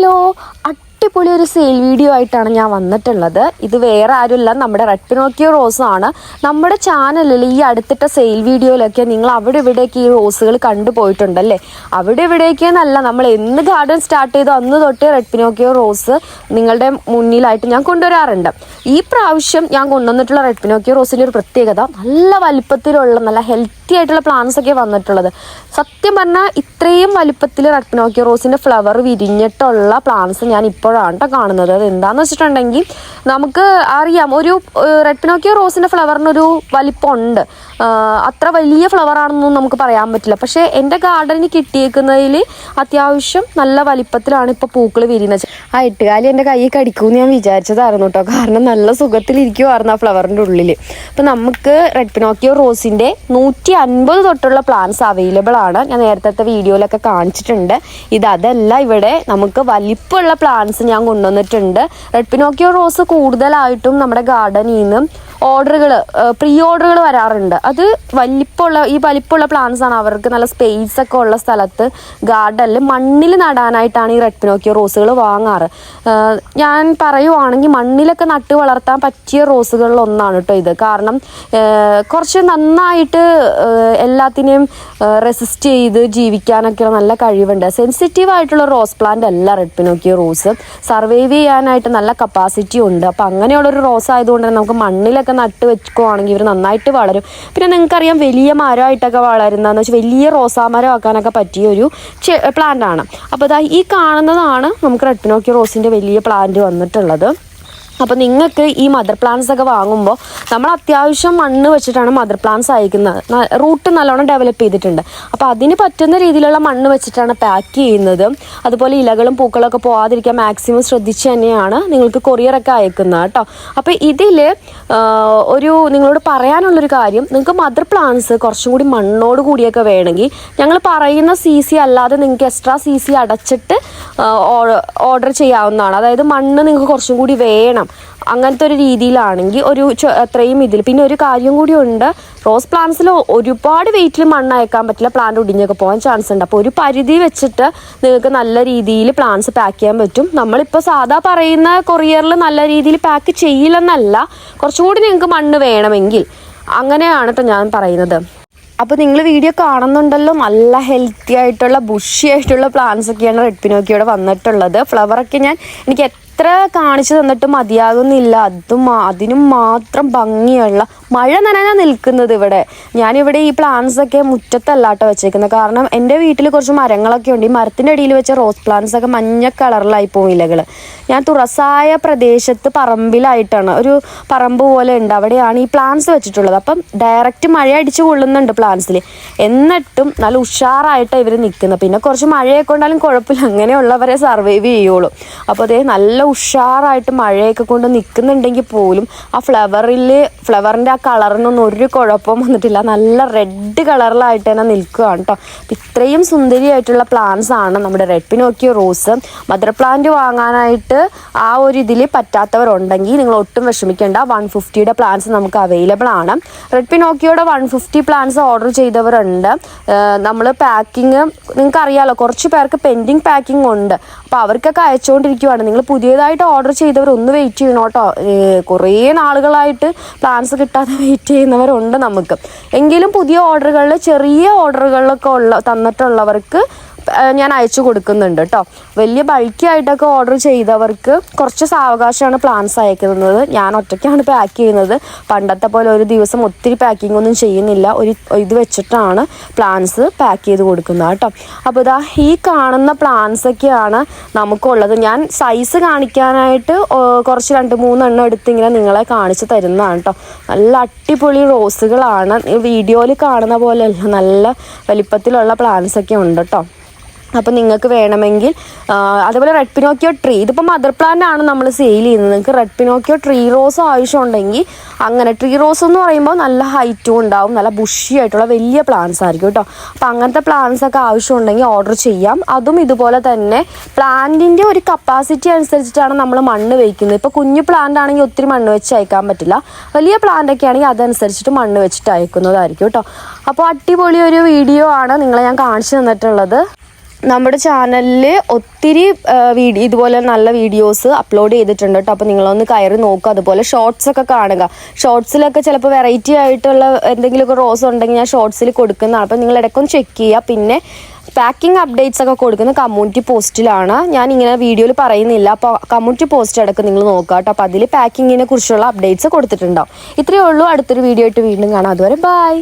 Hello അടിപൊളി ഒരു sale video ആയിട്ടാണ് ഞാൻ വന്നിട്ടുള്ളത്. ഇത് വേറെ ആരുമില്ല നമ്മുടെ റെഡ് പിനോക്കിയോ റോസ് ആണ്. നമ്മുടെ ചാനലിൽ ഈ അടുത്തിട്ട സെയിൽ വീഡിയോയിലൊക്കെ നിങ്ങൾ അവിടെ ഇവിടേക്ക് ഈ റോസുകൾ കണ്ടുപോയിട്ടുണ്ടല്ലേ അവിടെ ഇവിടേക്ക് എന്നല്ല നമ്മൾ എന്ന് ഗാർഡൻ സ്റ്റാർട്ട് ചെയ്തോ അന്ന് തൊട്ട് റെഡ് പിനോക്കിയോ റോസ് നിങ്ങളുടെ മുന്നിലായിട്ട് ഞാൻ കൊണ്ടുവരാറുണ്ട്. ഈ പ്രാവശ്യം ഞാൻ കൊണ്ടുവന്നിട്ടുള്ള റെഡ് പിനോക്കിയോ റോസിന്റെ ഒരു പ്രത്യേകത നല്ല വലുപ്പത്തിലുള്ള നല്ല ഹെൽത്തി ആയിട്ടുള്ള പ്ലാന്റ്സ് ഒക്കെ വന്നിട്ടുള്ളത്. സത്യം പറഞ്ഞാൽ ഇത്രയും വലുപ്പത്തിൽ റക്നോക്കിയ റോസിന്റെ ഫ്ലവർ വിരിഞ്ഞിട്ടുള്ള പ്ലാന്റ്സ് ഞാൻ ഇപ്പോഴാണ് കേട്ടോ കാണുന്നത്. അത് എന്താണെന്ന് വെച്ചിട്ടുണ്ടെങ്കിൽ നമുക്ക് അറിയാം. ഒരു റോസിന്റെ റോസിന്റെ ഫ്ലവറിനൊരു വലിപ്പമുണ്ട്. അത്ര വലിയ ഫ്ലവർ ആണെന്നൊന്നും നമുക്ക് പറയാൻ പറ്റില്ല. പക്ഷേ എന്റെ ഗാർഡനിൽ കിട്ടിയേക്കുന്നതിൽ അത്യാവശ്യം നല്ല വലിപ്പത്തിലാണ് ഇപ്പോൾ പൂക്കൾ വിരിയുന്നത്. ആ എട്ടുകാലി എന്റെ കൈ കടിക്കുമെന്ന് ഞാൻ വിചാരിച്ചതായിരുന്നു കേട്ടോ കാരണം നല്ല സുഖത്തിലിരിക്കുമായിരുന്നു ആ ഫ്ലവറിന്റെ ഉള്ളിൽ അപ്പം നമുക്ക് റെഡ് പിനോക്കിയോ റോസിന്റെ നൂറ്റി അൻപത് തൊട്ടുള്ള പ്ലാന്റ്സ് അവൈലബിൾ ആണ്. ഞാൻ നേരത്തെ വീഡിയോയിലൊക്കെ കാണിച്ചിട്ടുണ്ട്. ഇത് അതല്ല ഇവിടെ നമുക്ക് വലിപ്പമുള്ള പ്ലാന്റ്സ് ഞാൻ കൊണ്ടുവന്നിട്ടുണ്ട്. റെഡ് പിനോക്കിയോ റോസ് കൂടുതലായിട്ടും നമ്മുടെ ഗാർഡനിൽ നിന്ന് ഓർഡറുകൾ പ്രീ ഓർഡറുകൾ വരാറുണ്ട്. അത് വലിപ്പമുള്ള ഈ വലിപ്പമുള്ള പ്ലാന്റ്സ് ആണ്. അവർക്ക് നല്ല സ്പേസ് ഒക്കെ ഉള്ള സ്ഥലത്ത് ഗാർഡനിൽ മണ്ണിൽ നടാനായിട്ടാണ് ഈ റെഡ് പിനോക്കിയോ റോസുകൾ വാങ്ങാറ്. ഞാൻ പറയുവാണെങ്കിൽ മണ്ണിലൊക്കെ നട്ട് വളർത്താൻ പറ്റിയ റോസുകളിൽ ഒന്നാണ് കേട്ടോ ഇത്. കാരണം കുറച്ച് നന്നായിട്ട് എല്ലാത്തിനെയും റെസിസ്റ്റ് ചെയ്ത് ജീവിക്കാനൊക്കെ നല്ല കഴിവുണ്ട്. സെൻസിറ്റീവ് ആയിട്ടുള്ള റോസ് പ്ലാന്റ് അല്ല റെഡ് പിനോക്കിയോ റോസ് സർവൈവ് ചെയ്യാനായിട്ട് നല്ല കപ്പാസിറ്റി ഉണ്ട്. അപ്പം അങ്ങനെയുള്ളൊരു റോസ് ആയതുകൊണ്ട് തന്നെ നമുക്ക് മണ്ണിലൊക്കെ നട്ട് വെക്കുവാണെങ്കിൽ ഇവർ നന്നായിട്ട് വളരും. പിന്നെ നിങ്ങൾക്കറിയാം വലിയ മരമായിട്ടൊക്കെ വളരുന്നതെന്ന് വെച്ചാൽ വലിയ റോസാമരം ആക്കാനൊക്കെ പറ്റിയ ഒരു പ്ലാന്റ് ആണ്. അപ്പോൾ ഈ കാണുന്നതാണ് നമുക്ക് റെട്ടിനോക്കി റോസിന്റെ വലിയ പ്ലാന്റ് വന്നിട്ടുള്ളത്. അപ്പോൾ നിങ്ങൾക്ക് ഈ മദർ പ്ലാന്റ്സ് ഒക്കെ വാങ്ങുമ്പോൾ നമ്മൾ അത്യാവശ്യം മണ്ണ് വെച്ചിട്ടാണ് മദർ പ്ലാന്റ്സ് അയക്കുന്നത്. റൂട്ട് നല്ലോണം ഡെവലപ്പ് ചെയ്തിട്ടുണ്ട്. അപ്പോൾ അതിന് പറ്റുന്ന രീതിയിലുള്ള മണ്ണ് വെച്ചിട്ടാണ് പാക്ക് ചെയ്യുന്നത്. അതുപോലെ ഇലകളും പൂക്കളൊക്കെ പോകാതിരിക്കാൻ മാക്സിമം ശ്രദ്ധിച്ച് തന്നെയാണ് നിങ്ങൾക്ക് കൊറിയറൊക്കെ അയക്കുന്നത് കേട്ടോ. അപ്പോൾ ഇതിൽ ഒരു നിങ്ങളോട് പറയാനുള്ളൊരു കാര്യം നിങ്ങൾക്ക് മദർ പ്ലാന്റ്സ് കുറച്ചും കൂടി മണ്ണോട് കൂടിയൊക്കെ വേണമെങ്കിൽ ഞങ്ങൾ പറയുന്ന സി സി അല്ലാതെ നിങ്ങൾക്ക് എക്സ്ട്രാ സി സി അടച്ചിട്ട് ഓർഡർ ചെയ്യാവുന്നതാണ്. അതായത് മണ്ണ് നിങ്ങൾക്ക് കുറച്ചും കൂടി വേണം. അങ്ങനത്തെ ഒരു രീതിയിലാണെങ്കിൽ ഒരു അത്രയും ഇതിൽ പിന്നെ ഒരു കാര്യം കൂടി ഉണ്ട്. റോസ് പ്ലാന്റ്സിൽ ഒരുപാട് വെയിറ്റിൽ മണ്ണ് അയക്കാൻ പറ്റില്ല. പ്ലാന്റ് ഒടിഞ്ഞൊക്കെ പോകാൻ ചാൻസ് ഉണ്ട്. അപ്പോൾ ഒരു പരിധി വെച്ചിട്ട് നിങ്ങൾക്ക് നല്ല രീതിയിൽ പ്ലാന്റ്സ് പാക്ക് ചെയ്യാൻ പറ്റും. നമ്മളിപ്പോൾ സാധാ പറയുന്ന കൊറിയറിൽ നല്ല രീതിയിൽ പാക്ക് ചെയ്യില്ലെന്നല്ല. കുറച്ചും കൂടി നിങ്ങൾക്ക് മണ്ണ് വേണമെങ്കിൽ. അങ്ങനെയാണ് ഞാൻ പറയുന്നത്. അപ്പോൾ നിങ്ങൾ വീഡിയോ കാണുന്നുണ്ടല്ലോ? നല്ല ഹെൽത്തി ആയിട്ടുള്ള ബുഷി ആയിട്ടുള്ള പ്ലാന്റ്സ് ഒക്കെയാണ് റെഡ് പിനോക്കിയോടെ വന്നിട്ടുള്ളത്. ഫ്ലവറൊക്കെ ഞാൻ എനിക്ക് എത്ര കാണിച്ചു തന്നിട്ട് മതിയാകുന്നില്ല. അതും അതിനും മാത്രം ഭംഗിയുള്ള മഴ നനഞ്ഞാൽ നിൽക്കുന്നത് ഇവിടെ. ഞാനിവിടെ ഈ പ്ലാന്റ്സ് ഒക്കെ മുറ്റത്തല്ല കേട്ടോ വെച്ചേക്കുന്നത്. കാരണം എന്റെ വീട്ടിൽ കുറച്ച് മരങ്ങളൊക്കെ ഉണ്ട്. ഈ മരത്തിന്റെ അടിയിൽ വെച്ച റോസ് പ്ലാന്റ്സ് ഒക്കെ മഞ്ഞ കളറിലായി പോകും ഇലകൾ ഞാൻ തുറസായ പ്രദേശത്ത് പറമ്പിലായിട്ടാണ്. ഒരു പറമ്പ് പോലെ ഉണ്ട്. അവിടെയാണ് ഈ പ്ലാന്റ്സ് വെച്ചിട്ടുള്ളത്. അപ്പം ഡയറക്റ്റ് മഴ അടിച്ചു കൊള്ളുന്നുണ്ട് പ്ലാന്റ്സിൽ എന്നിട്ടും നല്ല ഉഷാറായിട്ടാണ് ഇവർ നിൽക്കുന്നത്. പിന്നെ കുറച്ച് മഴയൊക്കെ ഉണ്ടാലും കുഴപ്പമില്ല. അങ്ങനെയുള്ളവരെ സർവൈവ് ചെയ്യുള്ളൂ. അപ്പോൾ അതേ നല്ല ഉഷാറായിട്ട് മഴയൊക്കെ കൊണ്ട് നിൽക്കുന്നുണ്ടെങ്കിൽ പോലും ആ ഫ്ലവറിൽ ഫ്ലവറിന്റെ ആ കളറിനൊന്നും ഒരു കുഴപ്പവും വന്നിട്ടില്ല. നല്ല റെഡ് കളറിലായിട്ട് തന്നെ നിൽക്കുകയാണ് കേട്ടോ അപ്പം ഇത്രയും സുന്ദരിയായിട്ടുള്ള പ്ലാന്റ്സ് ആണ് നമ്മുടെ red Pinocchio rose mother plant വാങ്ങാനായിട്ട് ആ ഒരു ഇതിൽ പറ്റാത്തവരുണ്ടെങ്കിൽ നിങ്ങൾ ഒട്ടും വിഷമിക്കേണ്ട. വൺ ഫിഫ്റ്റിയുടെ പ്ലാന്റ്സ് നമുക്ക് അവൈലബിൾ ആണ്. റെഡ് പിനോക്കിയോയുടെ വൺ ഫിഫ്റ്റി പ്ലാന്റ്സ് ഓർഡർ ചെയ്തവരുണ്ട്. നമ്മൾ പാക്കിങ് നിങ്ങൾക്ക് അറിയാലോ കുറച്ച് പേർക്ക് പെൻഡിങ് പാക്കിംഗ് ഉണ്ട്. അപ്പോൾ അവർക്കൊക്കെ അയച്ചുകൊണ്ടിരിക്കുവാണ്. നിങ്ങൾ പുതിയതായിട്ട് ഓർഡർ ചെയ്തവർ ഒന്ന് വെയിറ്റ് ചെയ്യണം കേട്ടോ. കുറേ നാളുകളായിട്ട് പ്ലാൻസ് കിട്ടാതെ വെയിറ്റ് ചെയ്യുന്നവരുണ്ട് നമുക്ക്. എങ്കിലും പുതിയ ഓർഡറുകളിൽ ചെറിയ ഓർഡറുകളിലൊക്കെ ഉള്ള തന്നിട്ടുള്ളവർക്ക് ഞാൻ അയച്ചു കൊടുക്കുന്നുണ്ട് കേട്ടോ വലിയ ബൾക്കി ആയിട്ടൊക്കെ ഓർഡർ ചെയ്തവർക്ക് കുറച്ച് സാവകാശമാണ് പ്ലാൻസ് അയക്കുന്നത്. ഞാൻ ഒറ്റയ്ക്കാണ് പാക്ക് ചെയ്യുന്നത്. പണ്ടത്തെ പോലെ ഒരു ദിവസം ഒത്തിരി പാക്കിംഗ് ഒന്നും ചെയ്യുന്നില്ല. ഒരു ഇത് വെച്ചിട്ടാണ് പ്ലാൻസ് പാക്ക് ചെയ്ത് കൊടുക്കുന്നത് കേട്ടോ അപ്പോൾ ഇതാ ഈ കാണുന്ന പ്ലാൻസ് ഒക്കെയാണ് നമുക്കുള്ളത്. ഞാൻ സൈസ് കാണിക്കാനായിട്ട് കുറച്ച് രണ്ട് മൂന്നെണ്ണം എടുത്ത് ഇങ്ങനെ നിങ്ങളെ കാണിച്ച് തരുന്നതാണ് കേട്ടോ നല്ല അടിപൊളി റോസുകളാണ് വീഡിയോയിൽ കാണുന്ന പോലെയല്ല നല്ല വലിപ്പത്തിലുള്ള പ്ലാൻസ് ഒക്കെ ഉണ്ട് കേട്ടോ അപ്പോൾ നിങ്ങൾക്ക് വേണമെങ്കിൽ അതേപോലെ റെഡ് പിനോക്കിയോ ട്രീ ഇതിപ്പോൾ മദർ പ്ലാന്റ് ആണ് നമ്മൾ സെയിൽ ചെയ്യുന്നത്. നിങ്ങൾക്ക് റെഡ് പിനോക്കിയോ ട്രീ റോസ് ആവശ്യമുണ്ടെങ്കിൽ അങ്ങനെ ട്രീ റോസ് എന്ന് പറയുമ്പോൾ നല്ല ഹൈറ്റും ഉണ്ടാവും. നല്ല ബുഷി ആയിട്ടുള്ള വലിയ പ്ലാന്റ്സ് ആയിരിക്കും കേട്ടോ. അപ്പോൾ അങ്ങനത്തെ പ്ലാന്റ്സ് ഒക്കെ ആവശ്യമുണ്ടെങ്കിൽ ഓർഡർ ചെയ്യാം. അതും ഇതുപോലെ തന്നെ പ്ലാന്റിന്റെ ഒരു കപ്പാസിറ്റി അനുസരിച്ചിട്ടാണ് നമ്മൾ മണ്ണ് വയ്ക്കുന്നത് ഇപ്പോൾ കുഞ്ഞു പ്ലാന്റ് ആണെങ്കിൽ ഒത്തിരി മണ്ണ് വെച്ച് അയക്കാൻ പറ്റില്ല. വലിയ പ്ലാന്റ് ഒക്കെ ആണെങ്കിൽ അതനുസരിച്ചിട്ട് മണ്ണ് വെച്ചിട്ട് അയക്കുന്നതായിരിക്കും കേട്ടോ. അപ്പോൾ അടിപൊളി ഒരു വീഡിയോ ആണ് നിങ്ങളെ ഞാൻ കാണിച്ചു തന്നിട്ടുള്ളത്. നമ്മുടെ ചാനലിൽ ഒത്തിരി വീഡിയോ ഇതുപോലെ നല്ല വീഡിയോസ് അപ്ലോഡ് ചെയ്തിട്ടുണ്ട് കേട്ടോ അപ്പോൾ നിങ്ങളൊന്ന് കയറി നോക്കുക അതുപോലെ ഷോർട്സ് ഒക്കെ കാണുക. ഷോർട്സിലൊക്കെ ചിലപ്പോൾ വെറൈറ്റി ആയിട്ടുള്ള എന്തെങ്കിലുമൊക്കെ റോസ് ഉണ്ടെങ്കിൽ ഞാൻ ഷോർട്സിൽ കൊടുക്കുന്നതാണ്. അപ്പോൾ നിങ്ങൾ ഇടയ്ക്കൊന്ന് ചെക്ക് ചെയ്യുക. പിന്നെ പാക്കിംഗ് അപ്ഡേറ്റ്സ് ഒക്കെ കൊടുക്കുന്ന കമ്മ്യൂണിറ്റി പോസ്റ്റിലാണ് ഞാൻ ഇങ്ങനെ വീഡിയോയിൽ പറയുന്നില്ല. അപ്പോൾ കമ്മ്യൂണിറ്റി പോസ്റ്റ് അടക്കം നിങ്ങൾ നോക്കുക കേട്ടോ അപ്പോൾ അതിൽ പാക്കിങ്ങിനെ കുറിച്ചുള്ള അപ്ഡേറ്റ്സ് കൊടുത്തിട്ടുണ്ടാവും. ഇത്രയേ ഉള്ളൂ. അടുത്തൊരു വീഡിയോ ആയിട്ട് വീണ്ടും കാണാം. അതുവരെ ബൈ